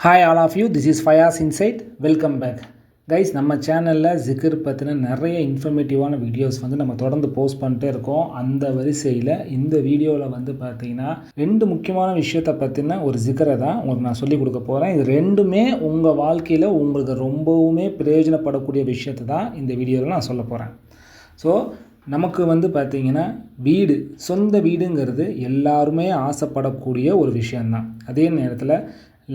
Hi all of you this is Fayas inside welcome back guys நம்ம சேனலில் ஜிகிர் பற்றின நிறைய இன்ஃபர்மேட்டிவான வீடியோஸ் வந்து நம்ம தொடர்ந்து போஸ்ட் பண்ணிட்டே இருக்கோம். அந்த வரிசையில் இந்த வீடியோவில் வந்து பார்த்தீங்கன்னா ரெண்டு முக்கியமான விஷயத்தை பற்றின ஒரு ஜிக்கரை தான் உங்களுக்கு நான் சொல்லிக் கொடுக்க போகிறேன் இது ரெண்டுமே உங்கள் வாழ்க்கையில் உங்களுக்கு ரொம்பவுமே பிரயோஜனப்படக்கூடிய விஷயத்தை தான் இந்த வீடியோவில் நான் சொல்ல போகிறேன் ஸோ நமக்கு வந்து பார்த்திங்கன்னா வீடு சொந்த வீடுங்கிறது எல்லாருமே ஆசைப்படக்கூடிய ஒரு விஷயந்தான் அதே நேரத்தில்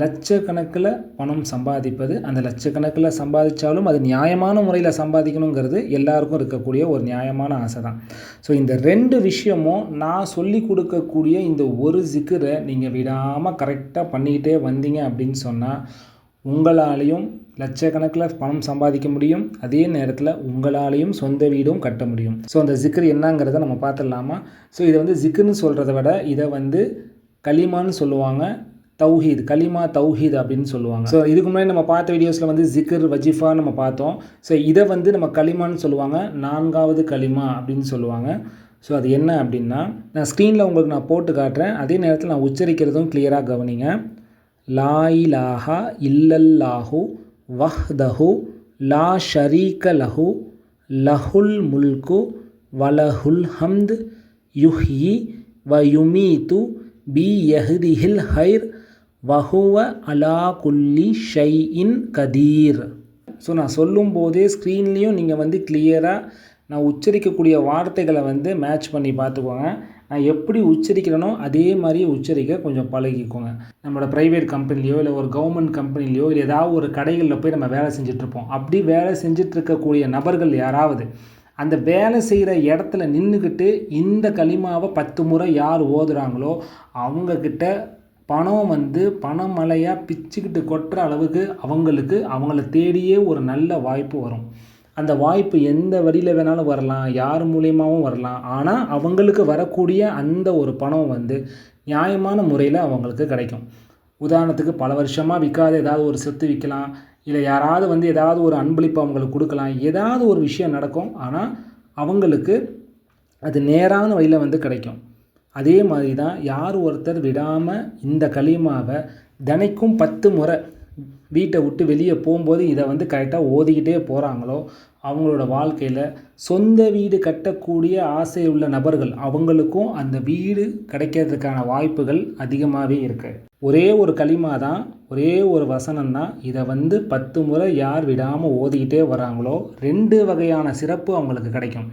லட்சக்கணக்கில் பணம் சம்பாதிப்பது அந்த லட்சக்கணக்கில் சம்பாதிச்சாலும் அது நியாயமான முறையில் சம்பாதிக்கணுங்கிறது எல்லாருக்கும் இருக்கக்கூடிய ஒரு நியாயமான ஆசை தான் ஸோ இந்த ரெண்டு விஷயமும் நான் சொல்லி கொடுக்கக்கூடிய இந்த ஒரு சிக்கரை நீங்கள் விடாமல் கரெக்டாக பண்ணிக்கிட்டே வந்தீங்க அப்படின்னு சொன்னால் உங்களாலேயும் லட்சக்கணக்கில் பணம் சம்பாதிக்க முடியும். அதே நேரத்தில் உங்களாலேயும் சொந்த வீடும் கட்ட முடியும். ஸோ அந்த ஜிக்கர் என்னங்கிறத நம்ம பார்த்துடலாமா? ஸோ இதை வந்து ஜிக்கர்னு சொல்கிறத விட இதை வந்து களிமான்னு சொல்லுவாங்க. தௌஹீத் கலிமா தௌஹீத் அப்படின்னு சொல்லுவாங்க. ஸோ இதுக்கு முன்னாடி நம்ம பார்த்த வீடியோஸில் வந்து ஜிக்கர் வஜிஃபா நம்ம பார்த்தோம். ஸோ இதை வந்து நம்ம களிமான்னு சொல்லுவாங்க. நான்காவது களிமா அப்படின்னு சொல்லுவாங்க. ஸோ அது என்ன அப்படின்னா நான் ஸ்க்ரீனில் உங்களுக்கு நான் போட்டு காட்டுறேன். அதே நேரத்தில் நான் உச்சரிக்கிறதும் கிளியராக கவனிங்க. லாயிலாஹா இல்லல்லாஹு வஹ்தஹு லா ஷரீக லஹு லஹுல் முல்கு வலஹுல் ஹம்த் யுஹ்யி வ யுமீத்து பி யஹ்திஹில் ஹைர் வஹுவ அலா குல்லி ஷை இன் கதீர். ஸோ நான் சொல்லும் போதே ஸ்க்ரீன்லேயும் நீங்கள் வந்து கிளியராக நான் உச்சரிக்கக்கூடிய வார்த்தைகளை வந்து மேட்ச் பண்ணி பார்த்துக்கோங்க. நான் எப்படி உச்சரிக்கிறேனோ அதே மாதிரி உச்சரிக்க கொஞ்சம் பழகிக்கோங்க. நம்மளோட ப்ரைவேட் கம்பெனிலையோ இல்லை ஒரு கவர்மெண்ட் கம்பெனிலையோ இல்லை ஏதாவது ஒரு கடைகளில் போய் நம்ம வேலை செஞ்சிட்ருப்போம் அப்படி வேலை செஞ்சிட்ருக்கக்கூடிய நபர்கள் யாராவது அந்த வேலை செய்கிற இடத்துல நின்றுக்கிட்டு இந்த களிமாவை பத்து முறை யார் ஓதுறாங்களோ அவங்கக்கிட்ட பணம் வந்து பணமழையாக பிச்சுக்கிட்டு கொட்டுற அளவுக்கு அவங்களுக்கு அவங்கள தேடியே ஒரு நல்ல வாய்ப்பு வரும். அந்த வாய்ப்பு எந்த வழியில் வேணாலும் வரலாம் யார் மூலியமாகவும் வரலாம். ஆனால் அவங்களுக்கு வரக்கூடிய அந்த ஒரு பணம் வந்து நியாயமான முறையில் அவங்களுக்கு கிடைக்கும். உதாரணத்துக்கு பல வருஷமாக விற்காத ஏதாவது ஒரு சொத்து விற்கலாம் இல்லை யாராவது வந்து ஏதாவது ஒரு அன்பளிப்பு அவங்களுக்கு கொடுக்கலாம். ஏதாவது ஒரு விஷயம் நடக்கும். ஆனால் அவங்களுக்கு அது நேரான வழியில் வந்து கிடைக்கும். அதே மாதிரி தான் யார் ஒருத்தர் விடாமல் இந்த களிமாவை தினைக்கும் பத்து முறை வீட்டை விட்டு வெளியே போகும்போது இதை வந்து கரெக்டாக ஓதிக்கிட்டே போகிறாங்களோ அவங்களோட வாழ்க்கையில் சொந்த வீடு கட்டக்கூடிய ஆசை உள்ள நபர்கள் அவங்களுக்கும் அந்த வீடு கிடைக்கிறதுக்கான வாய்ப்புகள் அதிகமாகவே இருக்குது ஒரே ஒரு களிமா தான் ஒரே ஒரு வசனம் தான் இதை வந்து பத்து முறை யார் விடாமல் ஓதிக்கிட்டே வராங்களோ ரெண்டு வகையான சிறப்பு அவங்களுக்கு கிடைக்கும்.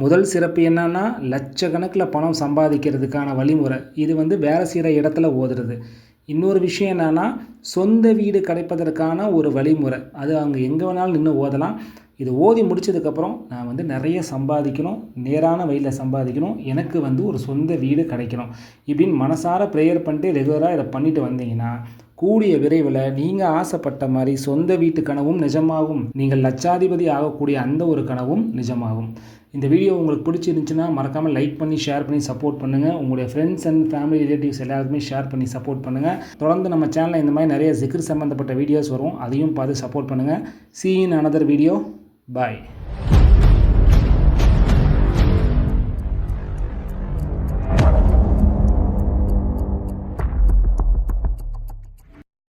முதல் சிறப்பு என்னன்னா லட்சக்கணக்கில் பணம் சம்பாதிக்கிறதுக்கான வழிமுறை. இது வந்து வேலை செய்கிற இடத்துல ஓதுறது. இன்னொரு விஷயம் என்னென்னா சொந்த வீடு கிடைப்பதற்கான ஒரு வழிமுறை. அது அங்கே எங்கே வேணாலும் நின்று ஓதலாம். இது ஓதி முடித்ததுக்கப்புறம் நான் வந்து நிறைய சம்பாதிக்கணும். நேரான வழியில் சம்பாதிக்கணும். எனக்கு வந்து ஒரு சொந்த வீடு கிடைக்கணும். இப்படின்னு மனசார ப்ரேயர் பண்ணிட்டு ரெகுலராக இதை பண்ணிட்டு வந்தீங்கன்னா கூடிய விரைவில் நீங்கள் ஆசைப்பட்ட மாதிரி சொந்த வீட்டு கனவும் நிஜமாகும். நீங்கள் லட்சாதிபதி ஆகக்கூடிய அந்த ஒரு கனவும் நிஜமாகும். இந்த வீடியோ உங்களுக்கு பிடிச்சிருந்துச்சுன்னா மறக்காமல் லைக் பண்ணி ஷேர் பண்ணி சப்போர்ட் பண்ணுங்கள் உங்களுடைய ஃப்ரெண்ட்ஸ் அண்ட் ஃபேமிலி ரிலேட்டிவ்ஸ் எல்லாருக்குமே ஷேர் பண்ணி சப்போர்ட் பண்ணுங்கள் தொடர்ந்து நம்ம சேனலில் இந்த மாதிரி நிறைய ஜிகிர் சம்மந்தப்பட்ட வீடியோஸ் வரும். அதையும் பார்த்து சப்போர்ட் பண்ணுங்கள் சீ இன் அனதர் வீடியோ பாய்